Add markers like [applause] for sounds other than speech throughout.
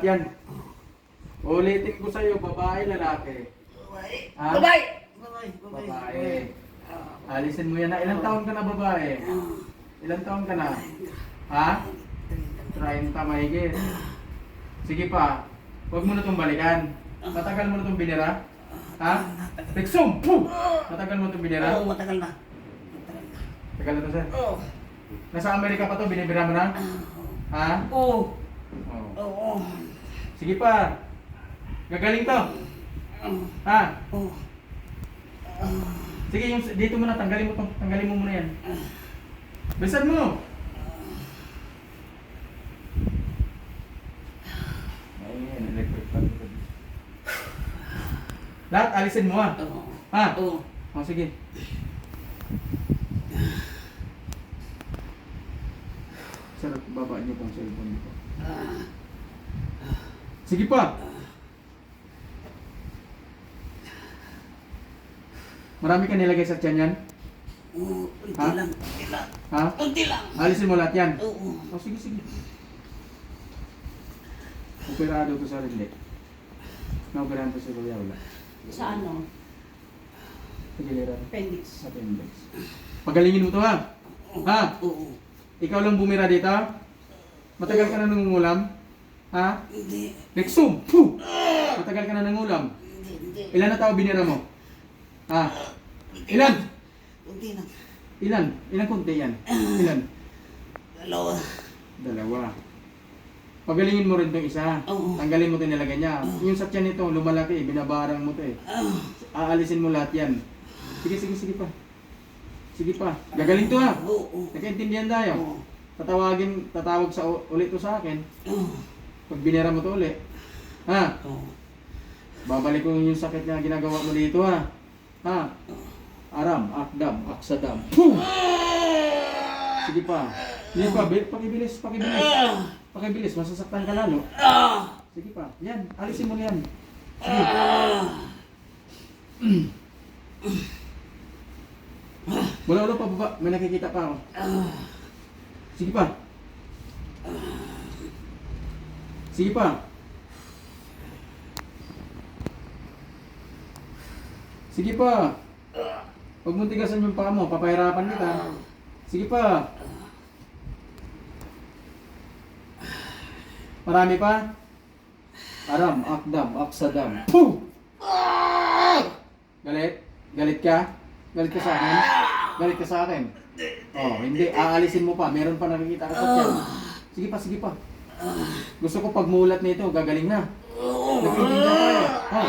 Lahat yan. Ulitin ko sa'yo, babae, lalaki. Babae. Ha? Babae. Babae. Babae. Babae. Alisin mo yan na. Ilang taon ka na babae? Ilang taon ka na? Ha? 30 mahigit. Sige pa. Huwag mo na itong balikan. Matagal mo na itong binira? Ha? Rexum! Puh! Matagal mo itong binira? Oo, matagal na. Matagal na. Tagal na to, sir. Oo. Nasa Amerika pa to, binibira mo na? Ha? Oo. Oh. Sige pa. Gagaling to. Ha? Sige, yung dito mo na, tanggalin mo to. Tanggalin mo muna yan. Bilisan mo! Ayun, electric fan ko. Lahat, alisin mo ah. Oo. Ha? Oo. O, sige. Sir, baba niyo pong cellphone ko. Sige pa! Marami ka nilagay sa tiyan yan? Oo. Unti Ha? lang. Unti lang. Ha? Unti lang. Alisin mo lahat yan? Oo. O, sige, sige. Operado to sa hindi. Naoperahan to sa kuya, wala. Sa ano? Pagiliran. Appendix. Sa appendix. Pagalingin mo to ha? Ha? Oo. Ikaw lang bumira dito? Matagal ka na nangungulam? Ha? Hindi. Rexum! Puh! Matagal ka na nangulam. Hindi. Hindi. Ilan na tao binira mo? Ha? Ilan? Unti lang. Ilan? Ilan konti yan? [clears throat] Ilan? Dalawa. Dalawa. Pagalingin mo rin itong isa. Oo. Tanggalin mo ito nilagay niya. Yung sa tiyan nito, lumalaki, binabarang mo ito eh. Aalisin mo lahat yan. Sige, sige, sige pa. Sige pa. Gagaling to ha. Oo. Nagkaintindihan tayo. Oo. Tatawagin, tatawag sa ulit to sa akin. Oo. Pag binira mo to ulit. Ha? Oo. Babalik ko yung sakit na ginagawa mo dito ha. Ha? Aram, akdam, aksadam. Boom! Sige pa. Sige pa, bi- pakibilis, pakibilis. Pakibilis, masasaktan ka lalo. Sige pa. Yan, alisin mo na yan. Sige. Wala wala pa baba, may nakikita pa ako. Sige pa. Sige pa. Sige pa. Huwag mong tigasan yung paa mo, papahirapan kita. Sige pa. Marami pa? Aram, akdam, aksadam. Puh! Galit? Galit ka? Galit ka sa akin? Galit ka sa akin? Oh, hindi. Aalisin mo pa. Meron pa nakikita ka sa. Sige pa, sige pa. Gusto ko pagmulat nito, gagaling na. Nagtitinda tayo. Oh.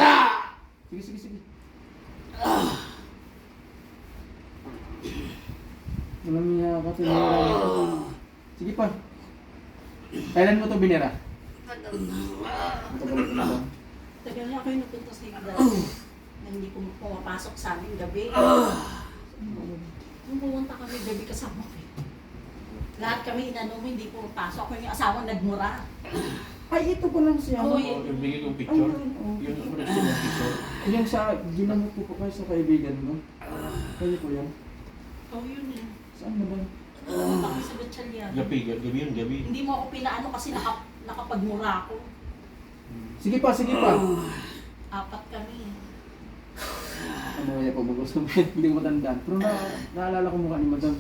Sige, sige, sige. Alam niya ka, tinira nito. Sige pa. Kailan mo to binira? Matagal na? Tagal na ako yung napunta sa Igda. na hindi ko pumapasok sa amin gabi. Nung pumunta kami gabi kasama ko. Lahat kami inano mo, hindi pumapasok. Ako yung asawa nagmura. Ay, ito pa lang siya. Oo, Oh, yun. Yung bigay kong picture. Ayun, oh. Yung original ng picture. Yung sa ginamot ko pa kayo sa kaibigan mo. Kayo po yan. Oh, yun eh. Saan na ba? Pumunta kami sa Gatchalian. Gabi, gabi yun, gabi. Hindi mo ako pinaano kasi naka, nakapagmura ako. Sige pa, sige pa. Apat kami. Ano kaya pa mag-usap? Hindi ko matandaan. Pero na, naalala ko mukha ni Madam.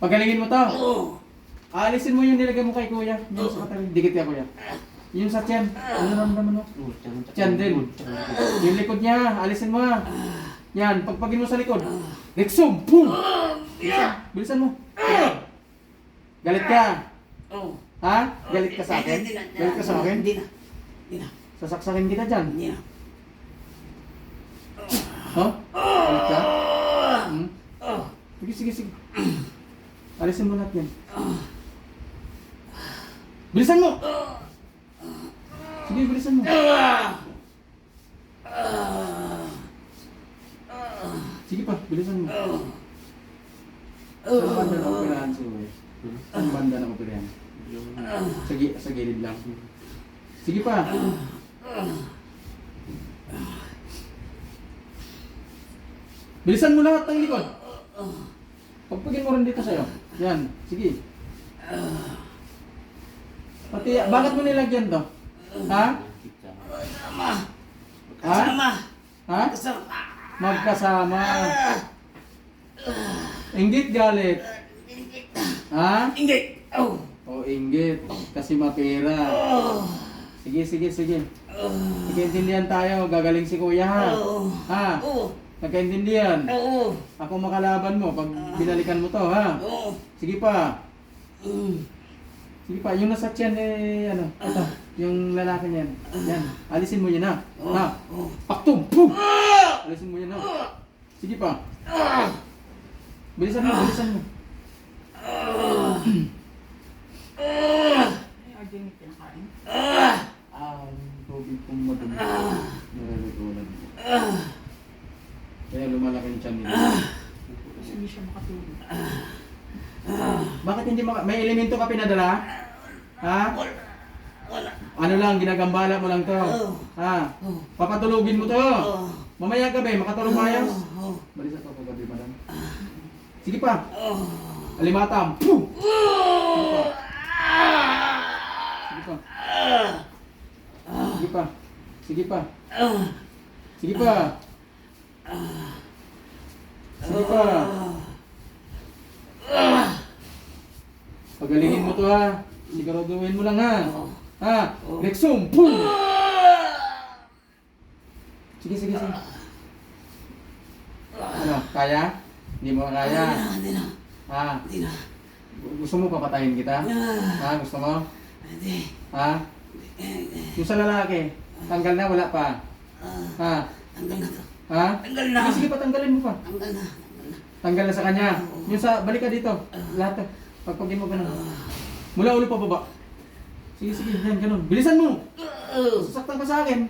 Pagalingin mo to. Aalisin mo yung nilagay mo kay Kuya. Yung sa katabi. Dikit ka Kuya. Yung sa tiyan. Ano naman mo? Tiyan din. Yung likod niya. Alisin mo. ah. Yan. Pagpagin mo sa likod. Rexum. Boom! Bilisan. Bilisan mo. Galit ka. Oo. Ha? Galit ka sa akin? Galit ka sa akin? Hindi na. Hindi na. Sasaksakin kita dyan. Hindi na. Ha? Galit ka? Hmm? Sige, sige, sige. [clears throat] Alisin mo lahat yan. Bilisan mo! Sige, bilisan mo. Sige pa, bilisan mo. Saan banda na operahan si Uwe? Saan banda na operahan? Sa, gi- sa gilid lang. Sige pa. Bilisan mo lahat ng likod. Pagpagin mo rin dito sa'yo. Yan, sige. Pati, bakit mo nilagyan to? Ha? Kasama. Ha? Kasama. Ha? Kasama. Magkasama. Inggit galit. Ha? Hindi. Oh. O inggit. Kasi mapera. Oh. Sige, sige, sige. Oh. Nagkaintindihan tayo. Gagaling si kuya ha. Oh. Ha? Oh. Nagkaintindihan. Oh. Ako makalaban mo pag binalikan mo to ha. Oh. Sige pa. Mm. Sige pa. Yung nasa tiyan eh, ano. Ito. Yung lalaki niyan. Yan. Alisin mo yan ha. Ha? Oh. Paktum! Pum! Alisin mo yan ha. Sige pa. Bilisan mo, bilisan mo. Ah, tubig kong madumi. Nalulutunan mo. Nila. Kasi hindi siya makatulog. Bakit hindi maka... May elemento ka pinadala? Ha? Wala. Ano lang, ginagambala mo lang to. Ha? Papatulugin mo to. Mamaya gabi, makatulog maayos. Oh. Balisa to po gabi, madam. Sige pa. Alimatam. Puh! Sige pa. Sige pa. Sige pa. Sige pa. Sige pa. Sige pa. Pagalingin mo to ha. Siguraduhin mo lang ha. Ha? Rexum. Pum! Sige, sige, sige. Ano? Kaya? Hindi mo kaya? Hindi na. Ha? Hindi na. Gusto mo papatayin kita? Ha? Gusto mo? Hindi. Ha? Yung sa lalaki, tanggal na, wala pa. Ah, Ha? tanggal na to. Ha? Tanggal na. Sige, sige pa, tanggalin mo pa. Tanggal na. Tanggal na. Sa kanya. Yung sa, balik ka dito. Lahat. Pagpagin mo ganun. Mula ulo pa baba. Sige, sige, yan, ganun. Bilisan mo! Sasaktan ka sa akin.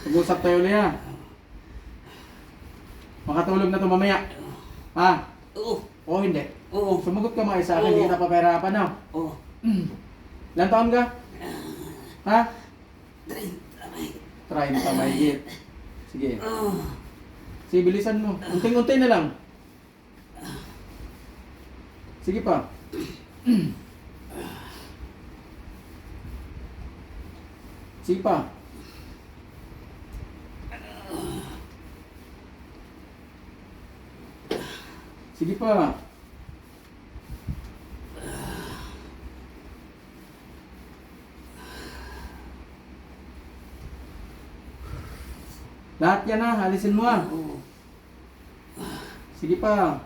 Pag-usap tayo ulit ha. Makatulog na to mamaya. Ha? Oo. O hindi. Oo. Sumagot ka mga sa akin, hindi kita papahirapan na. Oo. Ilan taon ka? Ha? Trin. Tamay. 30 mahigit. Sige. Oo. Sige, bilisan mo. Unting-unti na lang. Sige pa. Sige pa. Sige pa. Lahat yan ha, alisin mo. Oo. Sige pa.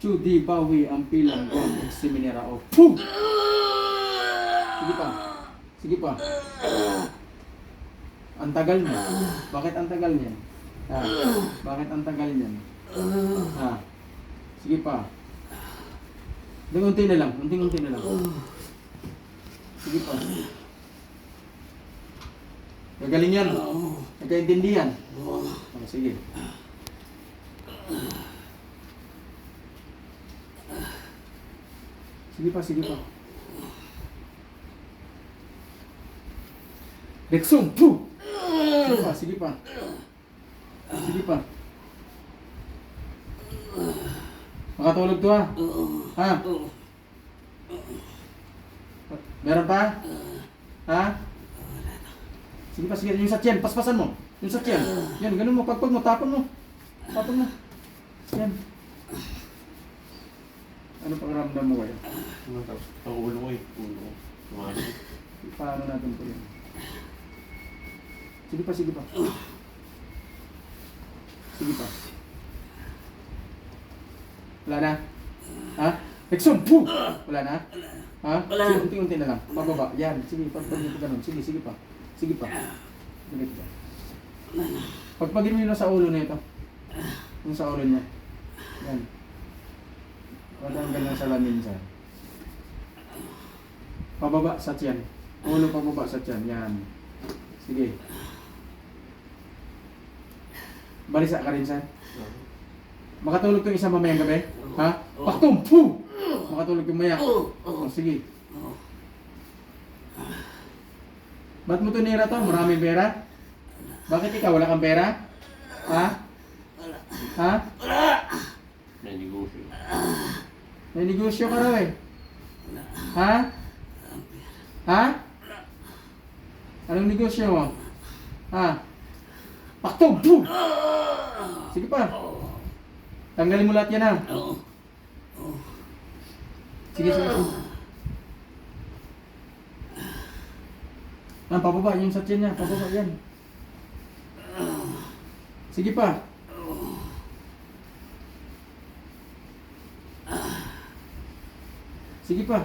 Chudi bawi ang pilang ko seminera o. Pum! Sige pa. Sige pa. Ang tagal mo. Bakit ang tagal niyan? Ha? Bakit ang tagal niyan? Ha? Sige pa. Unti na lang. Unti-unti na lang. Sige pa. Gagaling yan. Nagkaintindihan. Oh, sige. Sige pa, sige pa. Rexum, pu! Sige pa, sige pa. Sige pa. Makatulog to ha? Oo. Ha? Oo. Meron pa? Ha? Sige pa, sige. Yung sa tiyan, paspasan mo. Yung sa tiyan. Yan, ganun mo. Pagpag mo, tapon mo. Tapon mo. Yan. Ano pakiramdam mo kayo? Ang ulo ko eh. Ulo. Tumali. Paano natin po yun? Sige pa, sige pa. Sige pa. Wala na? Ha? Exum! Puh! Wala na? Ha? Wala. Sige, unti-unti na lang. Pababa. Yan. Sige, pagpagin mo ganun. Sige, sige pa. Sige pa. Sige pa. Pagpagin mo yun sa ulo nito. Yung sa ulo niya. Yan. Walang ganyan sa lamin siya. Pababa sa tiyan. Ulo pababa sa tiyan. Yan. Sige. Balisa ka rin sa. Makatulog tong isa mamayang gabi? Ha? Paktum! Puh! Makatulog yung maya. Oh, sige. Ba't mo tinira to? Maraming pera? Bakit ikaw? Wala kang pera? Ha? Ha? May negosyo. May negosyo ka raw eh. Ha? Ha? Anong negosyo mo? Ha? Paktog! Boom! Sige pa. Tanggalin mo lahat yan ha. Oo. Sige, sige. sige. Ah, pababa yung sa tiyan niya. Pababa yan. Sige pa. Sige pa.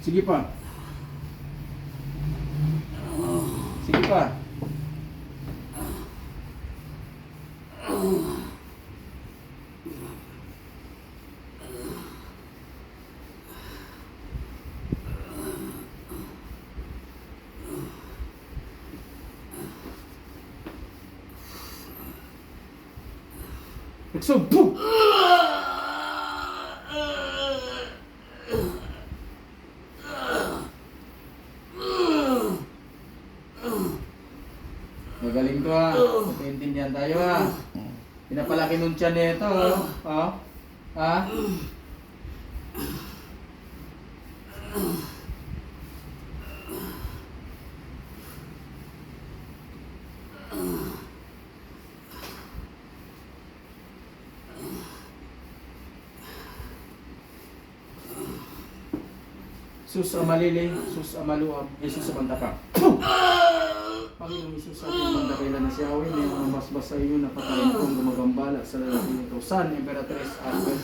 Sige pa. Sige pa. Nagso, boom! Magaling to ha. Magkaintindihan tayo ha. Pinapalaki nung tiyan nito. oh. Oh. Ha? Sus amalili, sus amaluam, Jesus amantaka. Panginoong Isus sa ating bandakila na siya, awin niya mga basbas sa iyo na patayin kong gumagambala sa lalaki nito. San, Imperatrice, Albert.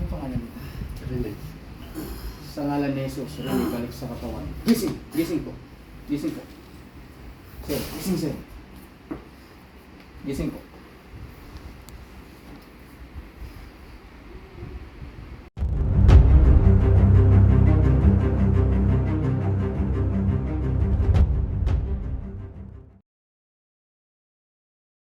Ano pangalan Rene. Sa ngalan ni Jesus, rin balik sa katawan. Gising! Gising po. Gising po. Sir, gising sir. Gising po.